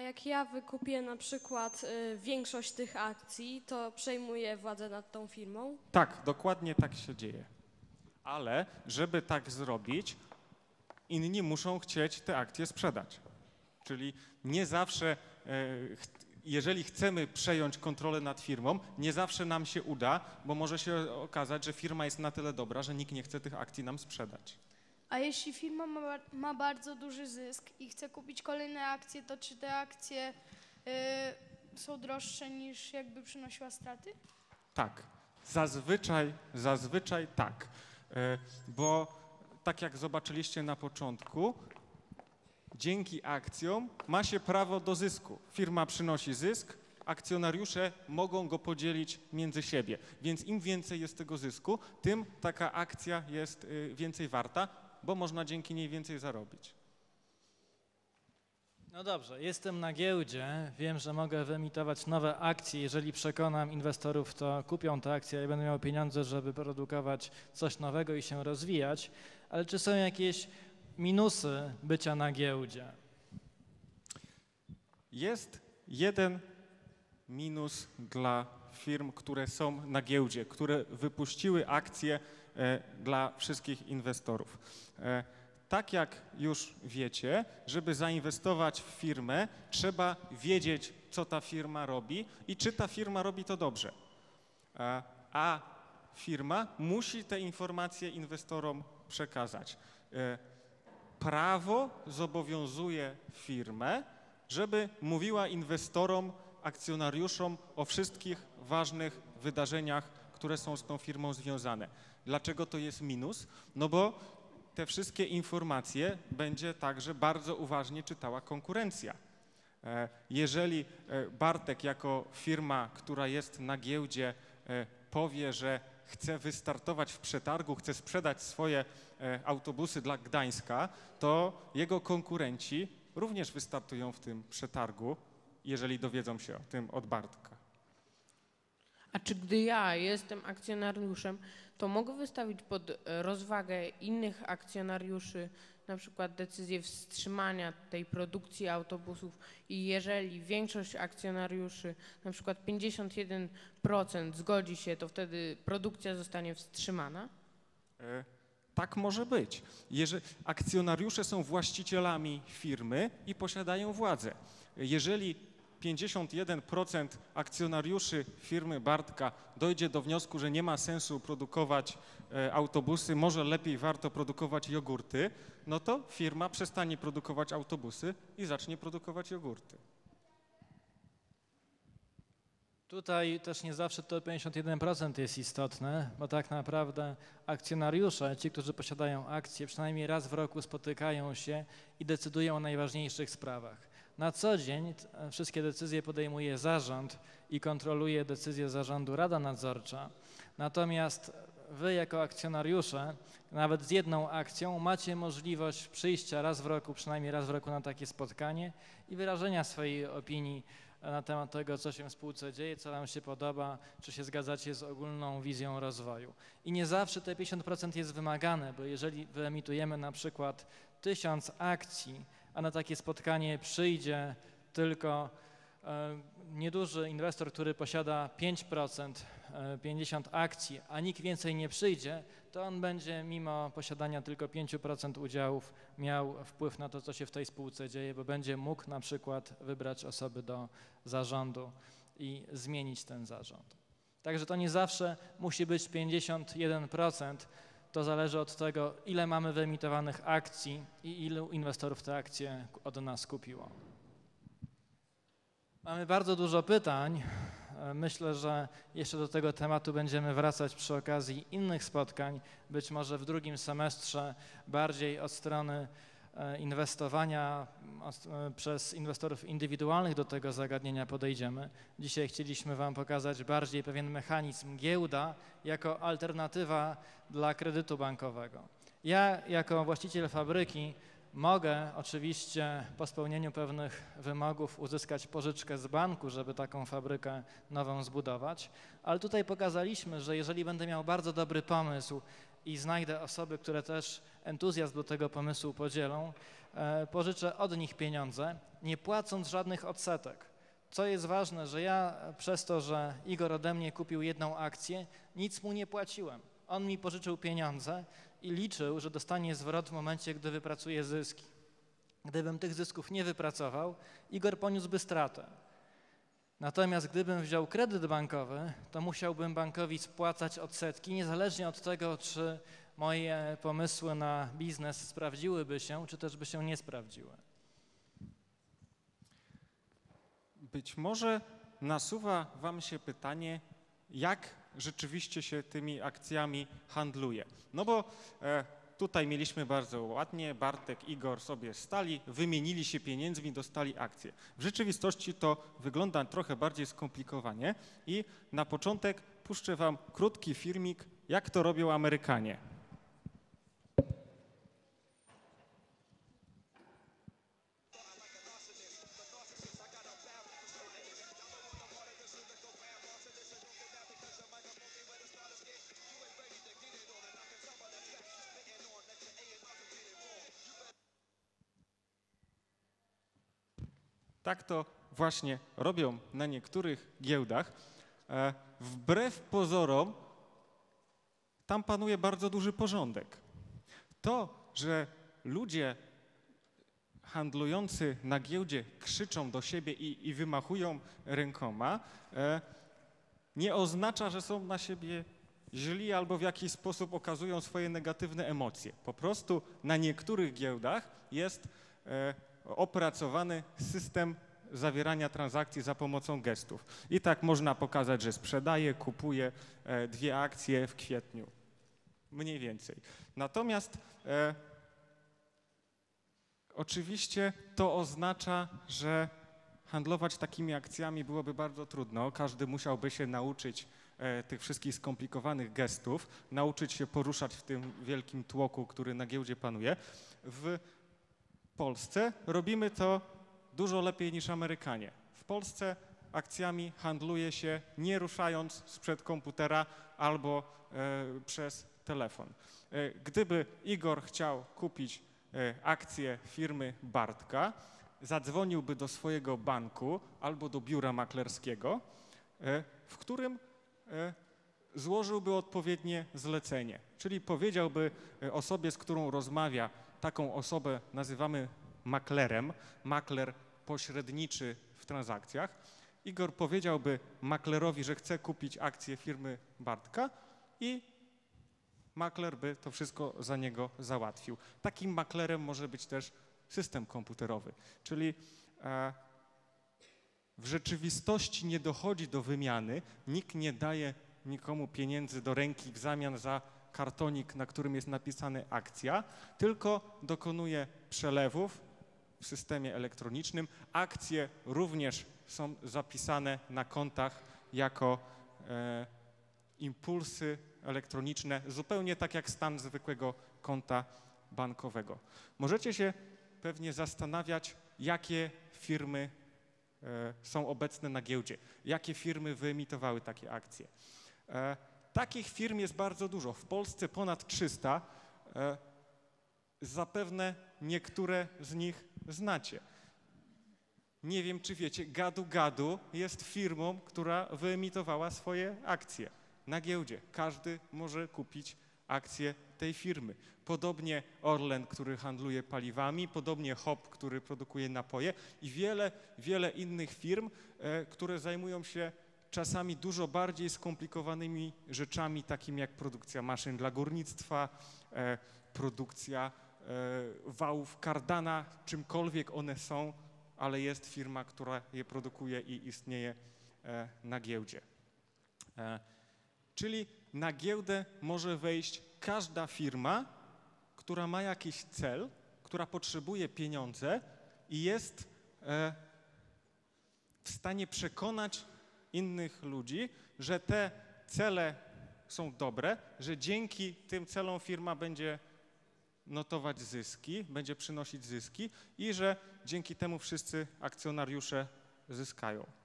A jak ja wykupię na przykład y, większość tych akcji, to przejmuję władzę nad tą firmą? Tak, dokładnie tak się dzieje. Ale żeby tak zrobić, inni muszą chcieć te akcje sprzedać. Czyli nie zawsze, e, ch- jeżeli chcemy przejąć kontrolę nad firmą, nie zawsze nam się uda, bo może się okazać, że firma jest na tyle dobra, że nikt nie chce tych akcji nam sprzedać. A jeśli firma ma, ma bardzo duży zysk i chce kupić kolejne akcje, to czy te akcje y, są droższe niż jakby przynosiła straty? Tak, zazwyczaj, zazwyczaj tak, E, bo tak jak zobaczyliście na początku, dzięki akcjom ma się prawo do zysku. Firma przynosi zysk, akcjonariusze mogą go podzielić między siebie, więc im więcej jest tego zysku, tym taka akcja jest y, więcej warta, bo można dzięki niej więcej zarobić. No dobrze, jestem na giełdzie, wiem, że mogę wyemitować nowe akcje. Jeżeli przekonam inwestorów, to kupią te akcje i będę miał pieniądze, żeby produkować coś nowego i się rozwijać. Ale czy są jakieś minusy bycia na giełdzie? Jest jeden minus dla firm, które są na giełdzie, które wypuściły akcje dla wszystkich inwestorów. E, tak jak już wiecie, żeby zainwestować w firmę, trzeba wiedzieć, co ta firma robi i czy ta firma robi to dobrze. E, A firma musi te informacje inwestorom przekazać. E, Prawo zobowiązuje firmę, żeby mówiła inwestorom, akcjonariuszom o wszystkich ważnych wydarzeniach, które są z tą firmą związane. Dlaczego to jest minus? No bo te wszystkie informacje będzie także bardzo uważnie czytała konkurencja. E, Jeżeli e, Bartek jako firma, która jest na giełdzie, e, powie, że chce wystartować w przetargu, chce sprzedać swoje autobusy dla Gdańska, to jego konkurenci również wystartują w tym przetargu, jeżeli dowiedzą się o tym od Bartka. A czy gdy ja jestem akcjonariuszem, to mogę wystawić pod e, rozwagę innych akcjonariuszy na przykład decyzję wstrzymania tej produkcji autobusów i jeżeli większość akcjonariuszy, na przykład 51% zgodzi się, to wtedy produkcja zostanie wstrzymana? E, Tak może być. Jeżeli akcjonariusze są właścicielami firmy i posiadają władzę. Jeżeli 51% akcjonariuszy firmy Bartka dojdzie do wniosku, że nie ma sensu produkować e, autobusy, może lepiej warto produkować jogurty, no to firma przestanie produkować autobusy i zacznie produkować jogurty. Tutaj też nie zawsze to 51% jest istotne, bo tak naprawdę akcjonariusze, ci, którzy posiadają akcje, przynajmniej raz w roku spotykają się i decydują o najważniejszych sprawach. Na co dzień t- wszystkie decyzje podejmuje zarząd i kontroluje decyzje zarządu Rada Nadzorcza. Natomiast wy jako akcjonariusze, nawet z jedną akcją, macie możliwość przyjścia raz w roku, przynajmniej raz w roku na takie spotkanie i wyrażenia swojej opinii na temat tego, co się w spółce dzieje, co Wam się podoba, czy się zgadzacie z ogólną wizją rozwoju. I nie zawsze te 50% jest wymagane, bo jeżeli wyemitujemy na przykład 1000 akcji, a na takie spotkanie przyjdzie tylko e, nieduży inwestor, który posiada 5%, e, 50 akcji, a nikt więcej nie przyjdzie, to on będzie mimo posiadania tylko 5% udziałów miał wpływ na to, co się w tej spółce dzieje, bo będzie mógł na przykład wybrać osoby do zarządu i zmienić ten zarząd. Także to nie zawsze musi być 51%. To zależy od tego, ile mamy wyemitowanych akcji i ilu inwestorów te akcje od nas kupiło. Mamy bardzo dużo pytań. Myślę, że jeszcze do tego tematu będziemy wracać przy okazji innych spotkań, być może w drugim semestrze bardziej od strony inwestowania m, od- e, przez inwestorów indywidualnych do tego zagadnienia podejdziemy. Dzisiaj chcieliśmy Wam pokazać bardziej pewien mechanizm giełda jako alternatywa dla kredytu bankowego. Ja jako właściciel fabryki mogę oczywiście po spełnieniu pewnych wymogów uzyskać pożyczkę z banku, żeby taką fabrykę nową zbudować, ale tutaj pokazaliśmy, że jeżeli będę miał bardzo dobry pomysł i znajdę osoby, które też entuzjazm do tego pomysłu podzielą, e, pożyczę od nich pieniądze, nie płacąc żadnych odsetek. Co jest ważne, że ja przez to, że Igor ode mnie kupił jedną akcję, nic mu nie płaciłem. On mi pożyczył pieniądze i liczył, że dostanie zwrot w momencie, gdy wypracuje zyski. Gdybym tych zysków nie wypracował, Igor poniósłby stratę. Natomiast gdybym wziął kredyt bankowy, to musiałbym bankowi spłacać odsetki, niezależnie od tego, czy moje pomysły na biznes sprawdziłyby się, czy też by się nie sprawdziły. Być może nasuwa Wam się pytanie, jak rzeczywiście się tymi akcjami handluje. No bo e, tutaj mieliśmy bardzo ładnie, Bartek, Igor sobie stali, wymienili się pieniędzmi, dostali akcje. W rzeczywistości to wygląda trochę bardziej skomplikowanie i na początek puszczę Wam krótki filmik, jak to robią Amerykanie. Tak to właśnie robią na niektórych giełdach. E, Wbrew pozorom, tam panuje bardzo duży porządek. To, że ludzie handlujący na giełdzie krzyczą do siebie i, i wymachują rękoma, e, nie oznacza, że są na siebie źli albo w jakiś sposób okazują swoje negatywne emocje. Po prostu na niektórych giełdach jest e, opracowany system zawierania transakcji za pomocą gestów. I tak można pokazać, że sprzedaje, kupuje e, dwie akcje w kwietniu. Mniej więcej. Natomiast e, oczywiście to oznacza, że handlować takimi akcjami byłoby bardzo trudno. Każdy musiałby się nauczyć e, tych wszystkich skomplikowanych gestów, nauczyć się poruszać w tym wielkim tłoku, który na giełdzie panuje. W Polsce robimy to dużo lepiej niż Amerykanie. W Polsce akcjami handluje się nie ruszając sprzed komputera albo e, przez telefon. E, gdyby Igor chciał kupić e, akcję firmy Bartka, zadzwoniłby do swojego banku albo do biura maklerskiego, e, w którym e, złożyłby odpowiednie zlecenie. Czyli powiedziałby e, osobie, z którą rozmawia, taką osobę nazywamy maklerem, makler pośredniczy w transakcjach. Igor powiedziałby maklerowi, że chce kupić akcję firmy Bartka i makler by to wszystko za niego załatwił. Takim maklerem może być też system komputerowy, czyli e, w rzeczywistości nie dochodzi do wymiany, nikt nie daje nikomu pieniędzy do ręki w zamian za kartonik, na którym jest napisane akcja, tylko dokonuje przelewów w systemie elektronicznym. Akcje również są zapisane na kontach jako e, impulsy elektroniczne, zupełnie tak jak stan zwykłego konta bankowego. Możecie się pewnie zastanawiać, jakie firmy e, są obecne na giełdzie, jakie firmy wyemitowały takie akcje. E, takich firm jest bardzo dużo. W Polsce ponad 300. E, zapewne niektóre z nich znacie. Nie wiem, czy wiecie, Gadu Gadu jest firmą, która wyemitowała swoje akcje na giełdzie. Każdy może kupić akcje tej firmy. Podobnie Orlen, który handluje paliwami, podobnie Hop, który produkuje napoje i wiele, wiele innych firm, e, które zajmują się czasami dużo bardziej skomplikowanymi rzeczami, takimi jak produkcja maszyn dla górnictwa, e, produkcja e, wałów kardana, czymkolwiek one są, ale jest firma, która je produkuje i istnieje e, na giełdzie. Czyli na giełdę może wejść każda firma, która ma jakiś cel, która potrzebuje pieniądze i jest w stanie przekonać innych ludzi, że te cele są dobre, że dzięki tym celom firma będzie notować zyski, będzie przynosić zyski i że dzięki temu wszyscy akcjonariusze zyskają.